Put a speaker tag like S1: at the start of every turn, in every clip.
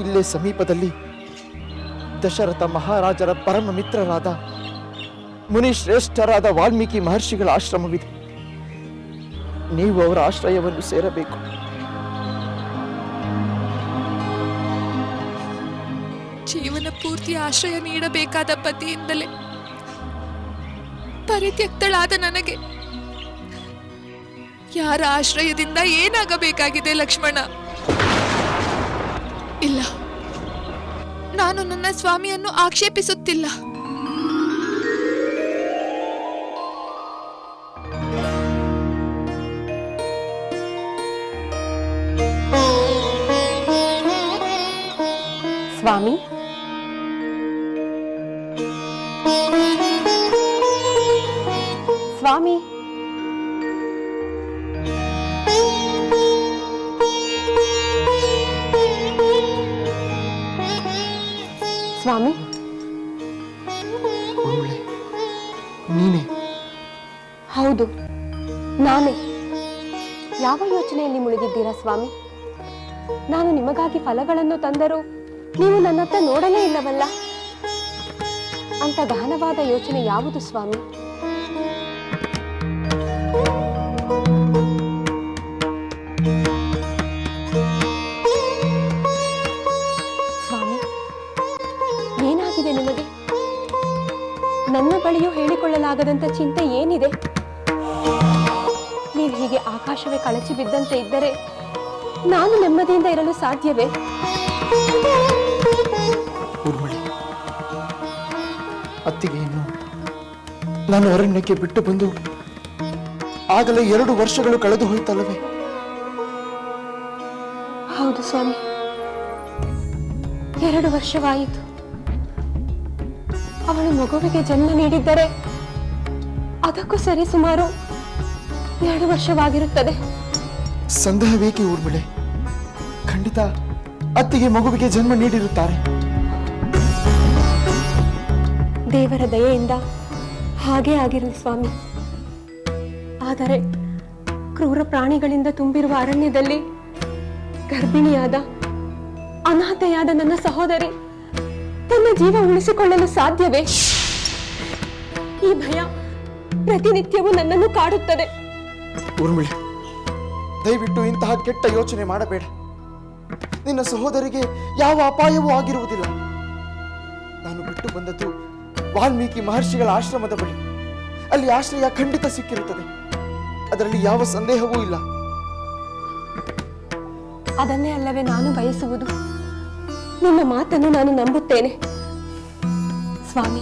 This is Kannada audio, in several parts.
S1: ಇಲ್ಲೇ ಸಮೀಪದಲ್ಲಿ ದಶರಥ ಮಹಾರಾಜರ ಪರಮ ಮಿತ್ರರಾದ ಮುನಿಶ್ರೇಷ್ಠರಾದ ವಾಲ್ಮೀಕಿ ಮಹರ್ಷಿಗಳ ಆಶ್ರಮವಿದೆ. ನೀವು ಅವರ ಆಶ್ರಯವನ್ನು ಸೇರಬೇಕು.
S2: ಜೀವನ ಪೂರ್ತಿ ಆಶ್ರಯ ನೀಡಬೇಕಾದ ಪತಿಯಿಂದಲೇ ಪರಿತ್ಯಕ್ತಳಾದ ನನಗೆ. ಯಾರ ಆಶ್ರಯದಿಂದ ಏನಾಗಬೇಕಾಗಿದೆ ಲಕ್ಷ್ಮಣ? ಇಲ್ಲ. ನಾನು ನನ್ನ ಸ್ವಾಮಿಯನ್ನು ಆಕ್ಷೇಪಿಸುತ್ತಿಲ್ಲ.
S3: ಸ್ವಾಮಿ. ಸ್ವಾಮಿ. ಸ್ವಾಮಿ?
S1: ನೀನೆ?
S3: ಹೌದು ನಾನೇ. ಯಾವ ಯೋಚನೆಯಲ್ಲಿ ಮುಳುಗಿದ್ದೀರಾ ಸ್ವಾಮಿ? ನಾನು ನಿಮಗಾಗಿ ಫಲಗಳನ್ನು ತಂದರೂ ನೀವು ನನ್ನತ್ತ ನೋಡಲೇ ಇಲ್ಲವಲ್ಲ? ಅಂತ ಗಹನವಾದ ಯೋಚನೆ ಯಾವುದು ಸ್ವಾಮಿ? ಹೇಳಿಕೊಳ್ಳಲಾಗದಂತ ಚಿಂತೆ ಏನಿದೆ? ನೀವು ಹೀಗೆ ಆಕಾಶವೇ ಕಳಚಿ ಬಿದ್ದಂತೆ ಇದ್ದರೆ ನಾನು ನೆಮ್ಮದಿಯಿಂದ ಇರಲು ಸಾಧ್ಯವೇ?
S1: ಅತ್ತಿಗೆ ಇನ್ನು ನಾನು ಅರಣ್ಯಕ್ಕೆ ಬಿಟ್ಟು ಬಂದು ಆಗಲೇ ಎರಡು ವರ್ಷಗಳು ಕಳೆದು ಹೋಯ್ತಲ್ಲವೇ?
S3: ಹೌದು ಸ್ವಾಮಿ. ಎರಡು ವರ್ಷವಾಯಿತು. ಅವಳು ಮಗುವಿಗೆ ಜನ್ಮ ನೀಡಿದ್ದರೆ ಅದಕ್ಕೂ ಸರಿ ಸುಮಾರು ಎರಡು ವರ್ಷವಾಗಿರುತ್ತದೆ.
S1: ಸಂದೇಹವೇಕೆ ಊರ್ಮಿಳೆ? ಖಂಡಿತ ಅತ್ತಿಗೆ ಮಗುವಿಗೆ ಜನ್ಮ ನೀಡಿರುತ್ತಾರೆ.
S3: ದೇವರ ದಯೆಯಿಂದ ಹಾಗೇ ಆಗಿರಲಿ ಸ್ವಾಮಿ. ಆದರೆ ಕ್ರೂರ ಪ್ರಾಣಿಗಳಿಂದ ತುಂಬಿರುವ ಅರಣ್ಯದಲ್ಲಿ ಗರ್ಭಿಣಿಯಾದ ಅನಾಥೆಯಾದ ನನ್ನ ಸಹೋದರಿ ತನ್ನ ಜೀವ ಉಳಿಸಿಕೊಳ್ಳಲು ಸಾಧ್ಯವೇ? ಈ ಭಯ ಪ್ರತಿನಿತ್ಯವೂ ನನ್ನನ್ನು ಕಾಡುತ್ತದೆ.
S1: ಊರ್ಮಿಳೆ ದಯವಿಟ್ಟು ಇಂತಹ ಕೆಟ್ಟ ಯೋಚನೆ ಮಾಡಬೇಡ. ನಿನ್ನ ಸಹೋದರಿಗೆ ಯಾವ ಅಪಾಯವೂ ಆಗಿರುವುದಿಲ್ಲ. ನಾನು ಬಿಟ್ಟು ಬಂದದ್ದು ವಾಲ್ಮೀಕಿ ಮಹರ್ಷಿಗಳ ಆಶ್ರಮದ ಬಳಿ. ಅಲ್ಲಿ ಆಶ್ರಯ ಖಂಡಿತ ಸಿಕ್ಕಿರುತ್ತದೆ. ಅದರಲ್ಲಿ ಯಾವ ಸಂದೇಹವೂ ಇಲ್ಲ.
S3: ಅದನ್ನೇ ಅಲ್ಲವೇ ನಾನು ಬಯಸುವುದು. ನಿಮ್ಮ ಮಾತನ್ನು ನಾನು ನಂಬುತ್ತೇನೆ. ಸ್ವಾಮಿ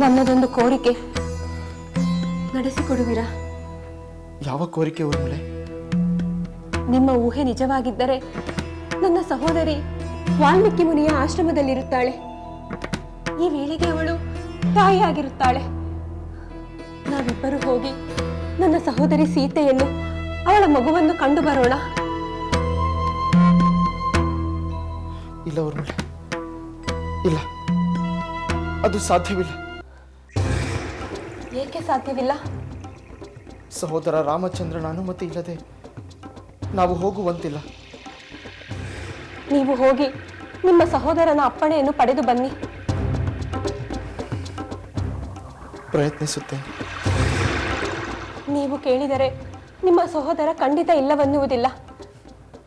S3: ನನ್ನದೊಂದು ಕೋರಿಕೆ. ನಡೆಸಿಕೊಡುವಿರಾ?
S1: ಯಾವ ಕೋರಿಕೆ ಊರ್ಮಿಳೆ
S3: ನಿಮ್ಮ ಊಹೆ ನಿಜವಾಗಿದ್ದರೆ ನನ್ನ ಸಹೋದರಿ ವಾಲ್ಮೀಕಿ ಮುನಿಯ ಆಶ್ರಮದಲ್ಲಿರುತ್ತಾಳೆ. ಈ ವೇಳೆಗೆ ಅವಳು ತಾಯಿಯಾಗಿರುತ್ತಾಳೆ. ನಾವಿಬ್ಬರು ಹೋಗಿ ನನ್ನ ಸಹೋದರಿ ಸೀತೆಯನ್ನು ಅವಳ ಮಗುವನ್ನು ಕಂಡು ಬರೋಣ.
S1: ಇಲ್ಲ ಊರ್ಮಿಳೆ ಇಲ್ಲ. ಅದು ಸಾಧ್ಯವಿಲ್ಲ.
S3: ಏಕೆ ಸಾಧ್ಯವಿಲ್ಲ?
S1: ಸಹೋದರ ರಾಮಚಂದ್ರನ ಅನುಮತಿ ಇಲ್ಲದೆ ನಾವು ಹೋಗುವಂತಿಲ್ಲ.
S3: ನೀವು ಹೋಗಿ ನಿಮ್ಮ ಸಹೋದರನ ಅಪ್ಪಣೆಯನ್ನು ಪಡೆದು ಬನ್ನಿ.
S1: ಪ್ರಯತ್ನಿಸುತ್ತೇನೆ.
S3: ನೀವು ಕೇಳಿದರೆ ನಿಮ್ಮ ಸಹೋದರ ಖಂಡಿತ ಇಲ್ಲವನ್ನುವುದಿಲ್ಲ.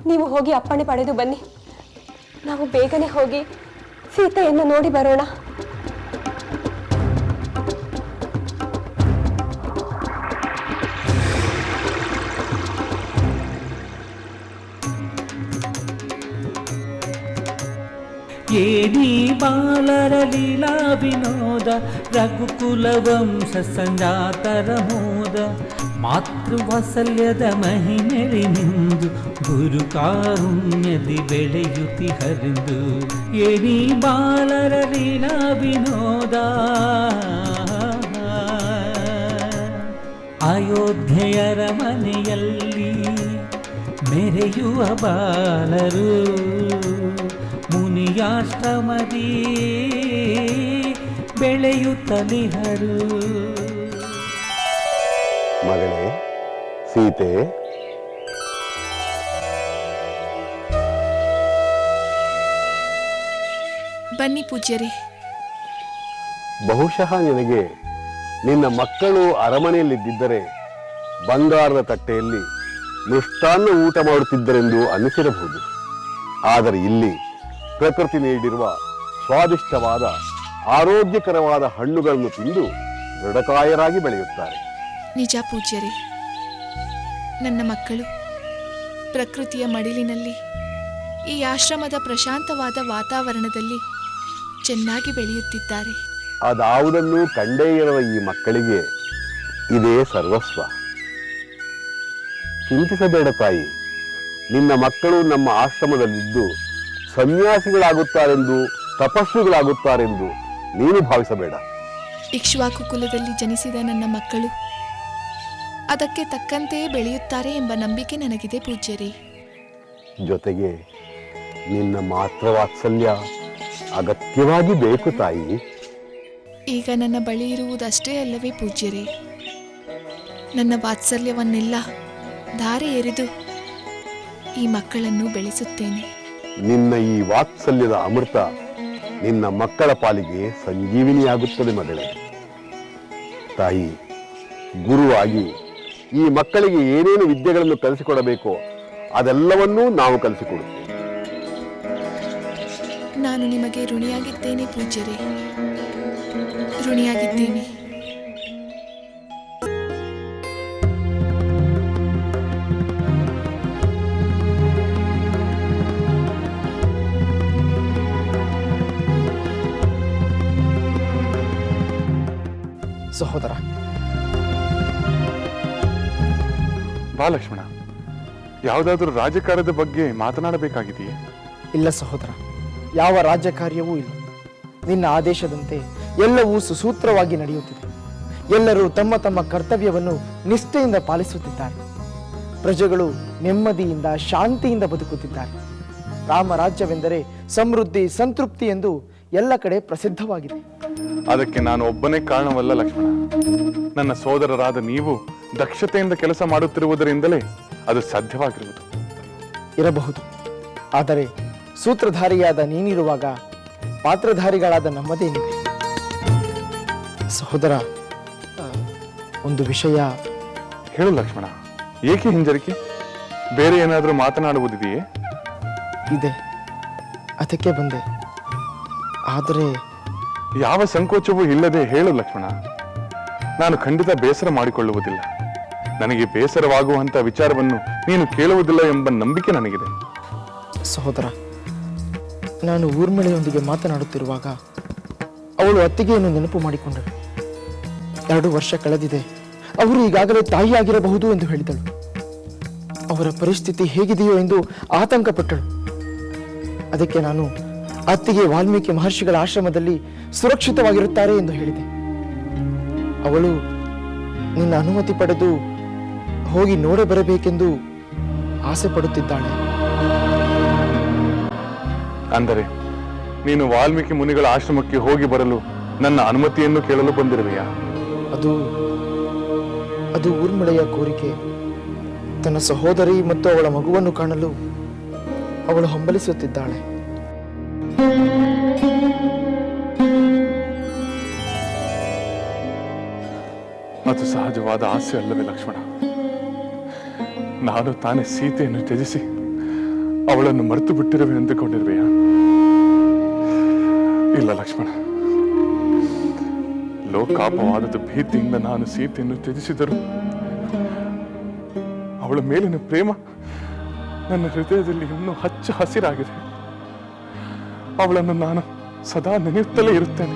S3: ನೀವು ಹೋಗಿ ಅಪ್ಪಣೆ ಪಡೆದು ಬನ್ನಿ. ನಾವು ಬೇಗನೆ ಹೋಗಿ ಸೀತೆಯನ್ನು ನೋಡಿ ಬರೋಣ.
S4: ಏನಿ ಬಾಲರ ಲೀಲಾ ವಿನೋದ ರಘುಕುಲ ಸಂಜಾತರ ಮೋದ. ಮಾತೃವಾತ್ಸಲ್ಯದ ಮಹಿಮೆರಿನಿಂದು ಗುರು ಕಾರುಣ್ಯದಿ ಬೆಳೆಯುತಿ ಹರಿದು. ಏನಿ ಬಾಲರ ಲೀಲಾ ವಿನೋದ ಅಯೋಧ್ಯೆಯರ ಮನೆಯಲ್ಲಿ ಮೆರೆಯುವ ಬಾಲರು. ಮುನಿಯಾಶ್ರಮದಿ ಬೆಳೆಯುತ್ತಲಿಹರು
S5: ಮಗಳೇ ಸೀತೆ.
S2: ಬನ್ನಿ ಪೂಜ್ಯರಿ.
S5: ಬಹುಶಃ ನಿನಗೆ ನಿನ್ನ ಮಕ್ಕಳು ಅರಮನೆಯಲ್ಲಿದ್ದರೆ ಬಂಗಾರದ ತಟ್ಟೆಯಲ್ಲಿ ಮೃಷ್ಟಾನ್ನ ಊಟ ಮಾಡುತ್ತಿದ್ದರೆಂದು ಅನಿಸಿರಬಹುದು ಆದರೆ ಇಲ್ಲಿ ಪ್ರಕೃತಿ ನೀಡಿರುವ ಸ್ವಾದಿಷ್ಟವಾದ ಆರೋಗ್ಯಕರವಾದ ಹಣ್ಣುಗಳನ್ನು ತಿಂದು ದೃಢಕಾಯರಾಗಿ ಬೆಳೆಯುತ್ತಾರೆ.
S2: ನಿಜ ಪೂಜ್ಯರೇ ನನ್ನ ಮಕ್ಕಳು ಪ್ರಕೃತಿಯ ಮಡಿಲಿನಲ್ಲಿ ಈ ಆಶ್ರಮದ ಪ್ರಶಾಂತವಾದ ವಾತಾವರಣದಲ್ಲಿ ಚೆನ್ನಾಗಿ ಬೆಳೆಯುತ್ತಿದ್ದಾರೆ.
S5: ಅದಾವುದನ್ನು ಕಂಡೇ ಇರುವ ಈ ಮಕ್ಕಳಿಗೆ ಇದೇ ಸರ್ವಸ್ವ. ಚಿಂತಿಸಬೇಡ ತಾಯಿ ನಿನ್ನ ಮಕ್ಕಳು ನಮ್ಮ ಆಶ್ರಮದಲ್ಲಿದ್ದು ಸನ್ಯಾಸಿಗಳಾಗುತ್ತಾರೆಂದು ತಪಸ್ವಿಗಳಾಗುತ್ತಾರೆಂದು ನೀನು ಭಾವಿಸಬೇಡ.
S2: ಇಕ್ಷ್ವಾಕು ಕುಲದಲ್ಲಿ ಜನಿಸಿದ ನನ್ನ ಮಕ್ಕಳು ಅದಕ್ಕೆ ತಕ್ಕಂತೆಯೇ ಬೆಳೆಯುತ್ತಾರೆ ಎಂಬ ನಂಬಿಕೆ ನನಗಿದೆ ಪೂಜ್ಯರೇ.
S5: ಜೊತೆಗೆ ನಿನ್ನ ಮಾತೃವಾತ್ಸಲ್ಯ ಅಗತ್ಯವಾಗಿ ಬೇಕು ತಾಯಿ.
S2: ಈಗ ನನ್ನ ಬಳಿ ಇರುವುದಷ್ಟೇ ಅಲ್ಲವೇ ಪೂಜ್ಯರೇ. ನನ್ನ ವಾತ್ಸಲ್ಯವನ್ನೆಲ್ಲ ದಾರಿ ಎರೆದು ಈ ಮಕ್ಕಳನ್ನು ಬೆಳೆಸುತ್ತೇನೆ.
S5: ನಿನ್ನ ಈ ವಾತ್ಸಲ್ಯದ ಅಮೃತ ನಿನ್ನ ಮಕ್ಕಳ ಪಾಲಿಗೆ ಸಂಜೀವಿನಿಯಾಗುತ್ತದೆ ಮಗಳೇ. ತಾಯಿ, ಗುರುವಾಗಿ ಈ ಮಕ್ಕಳಿಗೆ ಏನೇನು ವಿದ್ಯೆಗಳನ್ನು ಕಲಿಸಿಕೊಡಬೇಕೋ ಅದೆಲ್ಲವನ್ನೂ ನಾವು ಕಲಿಸಿಕೊಡುತ್ತೇವೆ.
S2: ನಾನು ನಿಮಗೆ ಋಣಿಯಾಗಿದ್ದೇನೆ ಪೂಜ್ಯರೇ. ಋಣಿಯಾಗಿದ್ದೇನೆ.
S1: ಸಹೋದರ
S6: ಬಾ ಲಕ್ಷ್ಮಣ ಯಾವುದಾದ್ರೂ ರಾಜಕಾರ್ಯದ ಬಗ್ಗೆ ಮಾತನಾಡಬೇಕಾಗಿದೆಯೇ?
S1: ಇಲ್ಲ ಸಹೋದರ ಯಾವ ರಾಜಕಾರ್ಯವೂ ಇಲ್ಲ. ನಿನ್ನ ಆದೇಶದಂತೆ ಎಲ್ಲವೂ ಸುಸೂತ್ರವಾಗಿ ನಡೆಯುತ್ತಿದೆ. ಎಲ್ಲರೂ ತಮ್ಮ ತಮ್ಮ ಕರ್ತವ್ಯವನ್ನು ನಿಷ್ಠೆಯಿಂದ ಪಾಲಿಸುತ್ತಿದ್ದಾರೆ. ಪ್ರಜೆಗಳು ನೆಮ್ಮದಿಯಿಂದ ಶಾಂತಿಯಿಂದ ಬದುಕುತ್ತಿದ್ದಾರೆ. ರಾಮರಾಜ್ಯವೆಂದರೆ ಸಮೃದ್ಧಿ ಸಂತೃಪ್ತಿ ಎಂದು ಎಲ್ಲ ಕಡೆ ಪ್ರಸಿದ್ಧವಾಗಿದೆ.
S6: ಅದಕ್ಕೆ ನಾನು ಒಬ್ಬನೇ ಕಾರಣವಲ್ಲ ಲಕ್ಷ್ಮಣ. ನನ್ನ ಸೋದರರಾದ ನೀವು ದಕ್ಷತೆಯಿಂದ ಕೆಲಸ ಮಾಡುತ್ತಿರುವುದರಿಂದಲೇ ಅದು ಸಾಧ್ಯವಾಗಿರುವುದು.
S1: ಇರಬಹುದು. ಆದರೆ ಸೂತ್ರಧಾರಿಯಾದ ನೀನಿರುವಾಗ ಪಾತ್ರಧಾರಿಗಳಾದ ನಮ್ಮದೇನಿದೆ? ಸಹೋದರ ಆ, ಒಂದು ವಿಷಯ
S6: ಹೇಳು ಲಕ್ಷ್ಮಣ. ಏಕೆ ಹಿಂಜರಿಕೆ? ಬೇರೆ ಏನಾದರೂ ಮಾತನಾಡುವುದಿದೆಯೇ?
S1: ಇದೆ. ಅದಕ್ಕೆ ಬಂದೆ. ಆದರೆ
S6: ಯಾವ ಸಂಕೋಚವೂ ಇಲ್ಲದೆ ಹೇಳು ಲಕ್ಷ್ಮಣ. ನಾನು ಖಂಡಿತ ಬೇಸರ ಮಾಡಿಕೊಳ್ಳುವುದಿಲ್ಲ. ನನಗೆ ಬೇಸರವಾಗುವಂತಹ ವಿಚಾರವನ್ನು ನೀನು ಕೇಳುವುದಿಲ್ಲ ಎಂಬ ನಂಬಿಕೆ ನನಗಿದೆ.
S1: ಸಹೋದರ ನಾನು ಊರ್ಮಿಳೆಯೊಂದಿಗೆ ಮಾತನಾಡುತ್ತಿರುವಾಗ ಅವಳು ಅತ್ತಿಗೆಯನ್ನು ನೆನಪು ಮಾಡಿಕೊಂಡಳು. ಎರಡು ವರ್ಷ ಕಳೆದಿದೆ. ಅವರು ಈಗಾಗಲೇ ತಾಯಿಯಾಗಿರಬಹುದು ಎಂದು ಹೇಳಿದಳು. ಅವರ ಪರಿಸ್ಥಿತಿ ಹೇಗಿದೆಯೋ ಎಂದು ಆತಂಕಪಟ್ಟಳು. ಅದಕ್ಕೆ ನಾನು ಅತ್ತಿಗೆ ವಾಲ್ಮೀಕಿ ಮಹರ್ಷಿಗಳ ಆಶ್ರಮದಲ್ಲಿ ಸುರಕ್ಷಿತವಾಗಿರುತ್ತಾರೆ ಎಂದು ಹೇಳಿದೆ. ಅವಳು ನಿನ್ನ ಅನುಮತಿ ಪಡೆದು ಹೋಗಿ ನೋಡ ಬರಬೇಕೆಂದು ಆಸೆ ಪಡುತ್ತಿದ್ದಾಳೆ.
S6: ಅಂದರೆ ನೀನು ವಾಲ್ಮೀಕಿ ಮುನಿಗಳ ಆಶ್ರಮಕ್ಕೆ ಹೋಗಿ ಬರಲು ನನ್ನ ಅನುಮತಿಯನ್ನು ಕೇಳಲು ಬಂದಿರುವೆಯಾ?
S1: ಅದು ಅದು ಊರ್ಮಿಳೆಯ ಕೋರಿಕೆ. ತನ್ನ ಸಹೋದರಿ ಮತ್ತು ಅವಳ ಮಗುವನ್ನು ಕಾಣಲು ಅವಳು ಹಂಬಲಿಸುತ್ತಿದ್ದಾಳೆ.
S6: ಅದು ಸಹಜವಾದ ಆಸೆ ಅಲ್ಲವೇ ಲಕ್ಷ್ಮಣ? ನಾನು ತಾನೇ ಸೀತೆಯನ್ನು ತ್ಯಜಿಸಿ ಅವಳನ್ನು ಮರೆತು ಬಿಟ್ಟಿರುವೆ ಎಂದುಕೊಂಡಿರುವೆಯಾ? ಇಲ್ಲ ಲಕ್ಷ್ಮಣ. ಲೋಕಾಪವಾದದ ಭೀತಿಯಿಂದ ನಾನು ಸೀತೆಯನ್ನು ತ್ಯಜಿಸಿದರು ಅವಳ ಮೇಲಿನ ಪ್ರೇಮ ನನ್ನ ಹೃದಯದಲ್ಲಿ ಇನ್ನೂ ಹಚ್ಚ ಹಸಿರಾಗಿದೆ. ಅವಳನ್ನು ನಾನು ಸದಾ ನೆನೆಯುತ್ತಲೇ ಇರುತ್ತೇನೆ.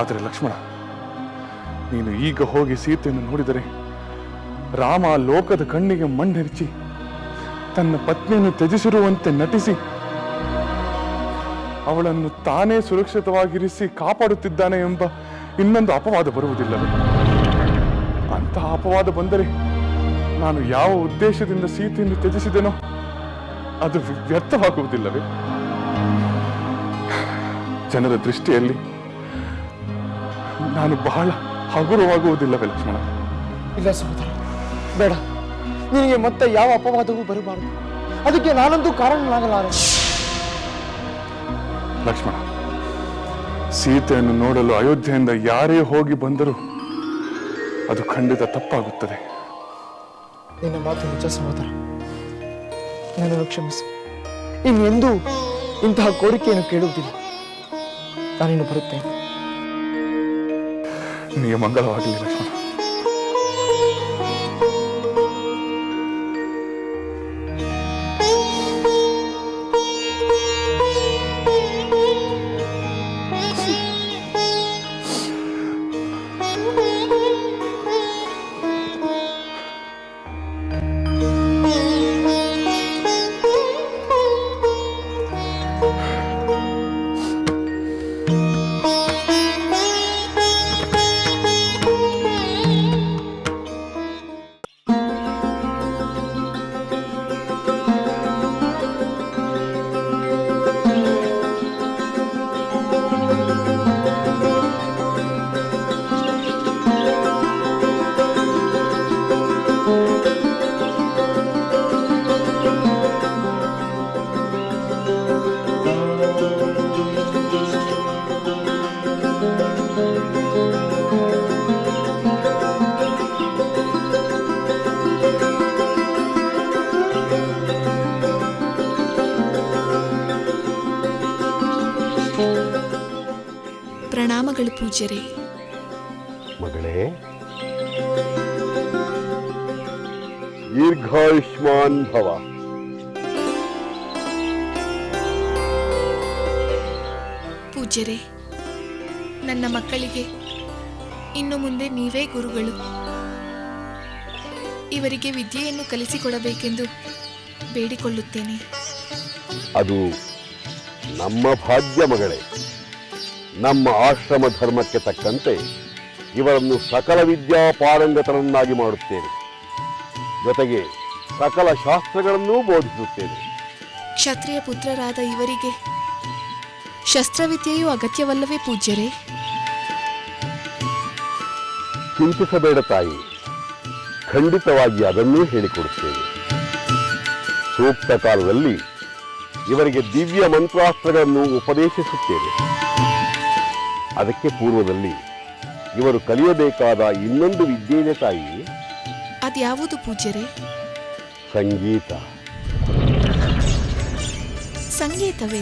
S6: ಆದರೆ ಲಕ್ಷ್ಮಣ, ನೀನು ಈಗ ಹೋಗಿ ಸೀತೆಯನ್ನು ನೋಡಿದರೆ ರಾಮ ಲೋಕದ ಕಣ್ಣಿಗೆ ಮಣ್ಣೆರಚಿ ತನ್ನ ಪತ್ನಿಯನ್ನು ತ್ಯಜಿಸಿರುವಂತೆ ನಟಿಸಿ ಅವಳನ್ನು ತಾನೇ ಸುರಕ್ಷಿತವಾಗಿರಿಸಿ ಕಾಪಾಡುತ್ತಿದ್ದಾನೆ ಎಂಬ ಇನ್ನೊಂದು ಅಪವಾದ ಬರುವುದಿಲ್ಲ ಅಂತಹ ಅಪವಾದ ಬಂದರೆ ನಾನು ಯಾವ ಉದ್ದೇಶದಿಂದ ಸೀತೆಯನ್ನು ತ್ಯಜಿಸಿದೆನೋ ಅದು ವ್ಯರ್ಥವಾಗುವುದಿಲ್ಲವೇ? ಜನರ ದೃಷ್ಟಿಯಲ್ಲಿ ನಾನು ಬಹಳ ಹಗುರವಾಗುವುದಿಲ್ಲವೇ ಲಕ್ಷ್ಮಣ?
S1: ಇಲ್ಲ ಸಹೋದರ ಬೇಡ. ನಿನಗೆ ಮತ್ತೆ ಯಾವ ಅಪವಾದವೂ ಬರಬಾರದು. ಅದಕ್ಕೆ ನಾನೊಂದು ಕಾರಣನಾಗಲಾರೆ.
S6: ಲಕ್ಷ್ಮಣ ಸೀತೆಯನ್ನು ನೋಡಲು ಅಯೋಧ್ಯೆಯಿಂದ ಯಾರೇ ಹೋಗಿ ಬಂದರೂ ಅದು ಖಂಡಿತ ತಪ್ಪಾಗುತ್ತದೆ.
S1: ನಿನ್ನ ಮಾತು ನಿಜ ಸಹೋದರ. ನನ್ನನ್ನು ಕ್ಷಮಿಸು. ಇನ್ನೆಂದೂ ಇಂತಹ ಕೋರಿಕೆಯನ್ನು ಕೇಳುವುದಿಲ್ಲ. ನಾನಿನ್ನು ಬರುತ್ತೇನೆ.
S6: ನಿಮಗೆ ಮಂಗಳವಾಗಲಿ ಲಕ್ಷ್ಮಣ.
S2: ಪ್ರಣಾಮಗಳು ಪೂಜ್ಯರೇ.
S5: ಮಗಳೇ ದೀರ್ಘಾಯುಷ್ಮಾನ್ ಭವ.
S2: ಪೂಜ್ಯರೇ ನನ್ನ ಮಕ್ಕಳಿಗೆ ಇನ್ನು ಮುಂದೆ ನೀವೇ ಗುರುಗಳು. ಇವರಿಗೆ ವಿದ್ಯೆಯನ್ನು ಕಲಿಸಿಕೊಡಬೇಕೆಂದು ಬೇಡಿಕೊಳ್ಳುತ್ತೇನೆ.
S5: ಅದು ನಮ್ಮ ಭಾಗ್ಯ ಮಗಳೇ. ನಮ್ಮ ಆಶ್ರಮ ಧರ್ಮಕ್ಕೆ ತಕ್ಕಂತೆ ಇವರನ್ನು ಸಕಲ ವಿದ್ಯಾ ಪಾರಂಗತರನ್ನಾಗಿ ಮಾಡುತ್ತೇನೆ. ಜೊತೆಗೆ ಸಕಲ ಶಾಸ್ತ್ರಗಳನ್ನೂ ಬೋಧಿಸುತ್ತೇನೆ.
S2: ಕ್ಷತ್ರಿಯ ಪುತ್ರರಾದ ಇವರಿಗೆ ಶಸ್ತ್ರವಿದ್ಯೆಯೂ ಅಗತ್ಯವಲ್ಲವೇ ಪೂಜ್ಯರೇ?
S5: ಚಿಂತಿಸಬೇಡ ತಾಯಿ. ಖಂಡಿತವಾಗಿ ಅದನ್ನೂ ಹೇಳಿಕೊಡುತ್ತೇವೆ ಸೂಕ್ತ ಕಾಲದಲ್ಲಿ ಇವರಿಗೆ ದಿವ್ಯ ಮಂತ್ರಾಸ್ತ್ರಗಳನ್ನು ಉಪದೇಶಿಸುತ್ತೇನೆ. ಅದಕ್ಕೆ ಪೂರ್ವದಲ್ಲಿ ಇವರು ಕಲಿಯಬೇಕಾದ ಇನ್ನೊಂದು ವಿದ್ಯೆಯ ತಾಯಿ
S2: ಅದ್ಯಾವುದು ಪೂಜ್ಯರೇ?
S5: ಸಂಗೀತ.
S2: ಸಂಗೀತವೇ?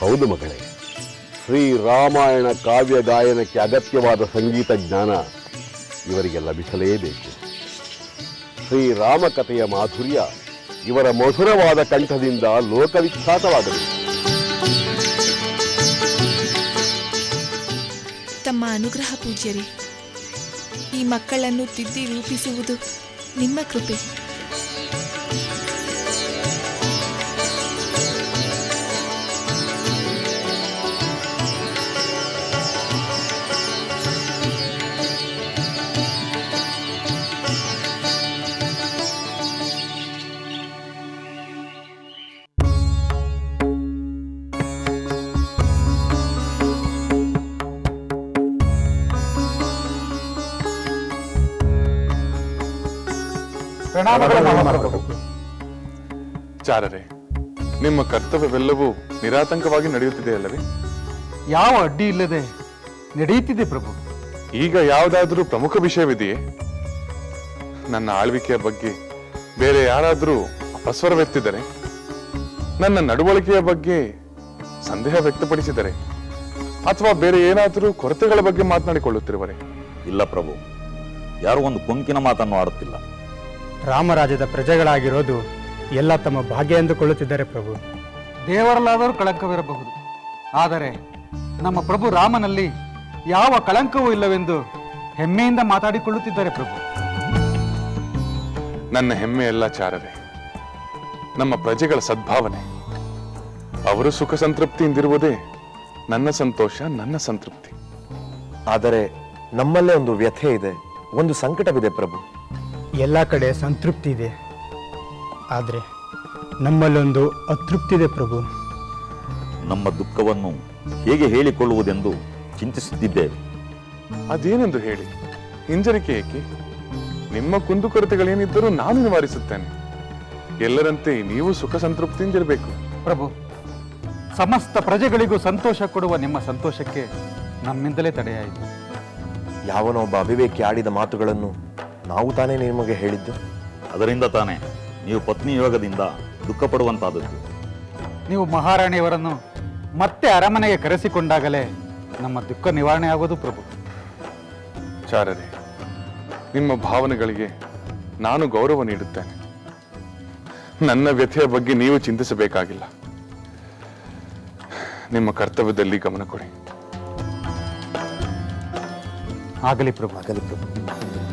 S5: ಹೌದು ಮಗಳೇ. ಶ್ರೀ ರಾಮಾಯಣ ಕಾವ್ಯ ಗಾಯನಕ್ಕೆ ಅಗತ್ಯವಾದ ಸಂಗೀತ ಜ್ಞಾನ ಇವರಿಗೆ ಲಭಿಸಲೇಬೇಕು. ಶ್ರೀರಾಮಕಥೆಯ ಮಾಧುರ್ಯ ಇವರ ಮಧುರವಾದ ಕಂಠದಿಂದ ಲೋಕವಿಖ್ಯಾತವಾಗಬೇಕು.
S2: ತಮ್ಮ ಅನುಗ್ರಹ ಪೂಜ್ಯರೇ ಈ ಮಕ್ಕಳನ್ನು ತಿದ್ದಿ ರೂಪಿಸುವುದು ನಿಮ್ಮ ಕೃಪೆ.
S6: ಚಾರರೆ ನಿಮ್ಮ ಕರ್ತವ್ಯವೆಲ್ಲವೂ ನಿರಾತಂಕವಾಗಿ ನಡೆಯುತ್ತಿದೆ ಅಲ್ಲವೇ?
S7: ಯಾವ ಅಡ್ಡಿ ಇಲ್ಲದೆ ನಡೆಯುತ್ತಿದೆ ಪ್ರಭು.
S6: ಈಗ ಯಾವುದಾದರೂ ಪ್ರಮುಖ ವಿಷಯವಿದೆಯೇ? ನನ್ನ ಆಳ್ವಿಕೆಯ ಬಗ್ಗೆ ಬೇರೆ ಯಾರಾದರೂ ಅಪಸ್ವರವೆತ್ತಿದರೆ ನನ್ನ ನಡವಳಿಕೆಯ ಬಗ್ಗೆ ಸಂದೇಹ ವ್ಯಕ್ತಪಡಿಸಿದರೆ ಅಥವಾ ಬೇರೆ ಏನಾದರೂ ಕೊರತೆಗಳ ಬಗ್ಗೆ ಮಾತನಾಡಿಕೊಳ್ಳುತ್ತಿರುವರೆ?
S8: ಇಲ್ಲ ಪ್ರಭು ಯಾರು ಒಂದು ಕೊಂಕಿನ ಮಾತನ್ನು ಆಡುತ್ತಿಲ್ಲ.
S9: ರಾಮರಾಜ್ಯದ ಪ್ರಜೆಗಳಾಗಿರೋದು ಎಲ್ಲ ತಮ್ಮ ಭಾಗ್ಯ ಎಂದುಕೊಳ್ಳುತ್ತಿದ್ದಾರೆ ಪ್ರಭು.
S7: ದೇವರಲ್ಲಾದರೂ ಕಳಂಕವಿರಬಹುದು. ಆದರೆ ನಮ್ಮ ಪ್ರಭು ರಾಮನಲ್ಲಿ ಯಾವ ಕಳಂಕವೂ ಇಲ್ಲವೆಂದು ಹೆಮ್ಮೆಯಿಂದ ಮಾತಾಡಿಕೊಳ್ಳುತ್ತಿದ್ದಾರೆ ಪ್ರಭು.
S6: ನನ್ನ ಹೆಮ್ಮೆ ಎಲ್ಲ ಚಾರರೆ ನಮ್ಮ ಪ್ರಜೆಗಳ ಸದ್ಭಾವನೆ. ಅವರು ಸುಖ ಸಂತೃಪ್ತಿಯಿಂದಿರುವುದೇ ನನ್ನ ಸಂತೋಷ ನನ್ನ ಸಂತೃಪ್ತಿ.
S10: ಆದರೆ ನಮ್ಮಲ್ಲೇ ಒಂದು ವ್ಯಥೆ ಇದೆ ಒಂದು ಸಂಕಟವಿದೆ ಪ್ರಭು.
S9: ಎಲ್ಲ ಕಡೆ ಸಂತೃಪ್ತಿ ಇದೆ. ಆದರೆ ನಮ್ಮಲ್ಲೊಂದು ಅತೃಪ್ತಿ ಇದೆ ಪ್ರಭು.
S8: ನಮ್ಮ ದುಃಖವನ್ನು ಹೇಗೆ ಹೇಳಿಕೊಳ್ಳುವುದೆಂದು ಚಿಂತಿಸುತ್ತಿದ್ದೇವೆ.
S6: ಅದೇನೆಂದು ಹೇಳಿ? ಹಿಂಜರಿಕೆ ಏಕೆ? ನಿಮ್ಮ ಕುಂದುಕೊರತೆಗಳೇನಿದ್ದರೂ ನಾನು ನಿವಾರಿಸುತ್ತೇನೆ. ಎಲ್ಲರಂತೆ ನೀವು ಸುಖ ಸಂತೃಪ್ತಿಯಿಂದಿರಬೇಕು.
S7: ಪ್ರಭು ಸಮಸ್ತ ಪ್ರಜೆಗಳಿಗೂ ಸಂತೋಷ ಕೊಡುವ ನಿಮ್ಮ ಸಂತೋಷಕ್ಕೆ ನಮ್ಮಿಂದಲೇ ತಡೆಯಾಯಿತು.
S10: ಯಾವನೊಬ್ಬ ಒಬ್ಬ ಅವಿವೇಕಿ ಆಡಿದ ಮಾತುಗಳನ್ನು ನಾವು ತಾನೇ ನಿಮಗೆ ಹೇಳಿದ್ದು?
S8: ಅದರಿಂದ ತಾನೇ ನೀವು ಪತ್ನಿ ಯೋಗದಿಂದ ದುಃಖ ಪಡುವಂತಾದದ್ದು
S7: ನೀವು ಮಹಾರಾಣಿಯವರನ್ನು ಮತ್ತೆ ಅರಮನೆಗೆ ಕರೆಸಿಕೊಂಡಾಗಲೇ ನಮ್ಮ ದುಃಖ ನಿವಾರಣೆ ಆಗೋದು ಪ್ರಭು.
S6: ಚಾರರೆ ನಿಮ್ಮ ಭಾವನೆಗಳಿಗೆ ನಾನು ಗೌರವ ನೀಡುತ್ತೇನೆ. ನನ್ನ ವ್ಯಥೆಯ ಬಗ್ಗೆ ನೀವು ಚಿಂತಿಸಬೇಕಾಗಿಲ್ಲ. ನಿಮ್ಮ ಕರ್ತವ್ಯದಲ್ಲಿ ಗಮನ ಕೊಡಿ.
S7: ಆಗಲಿ ಪ್ರಭು.
S10: ಆಗಲಿ ಪ್ರಭು.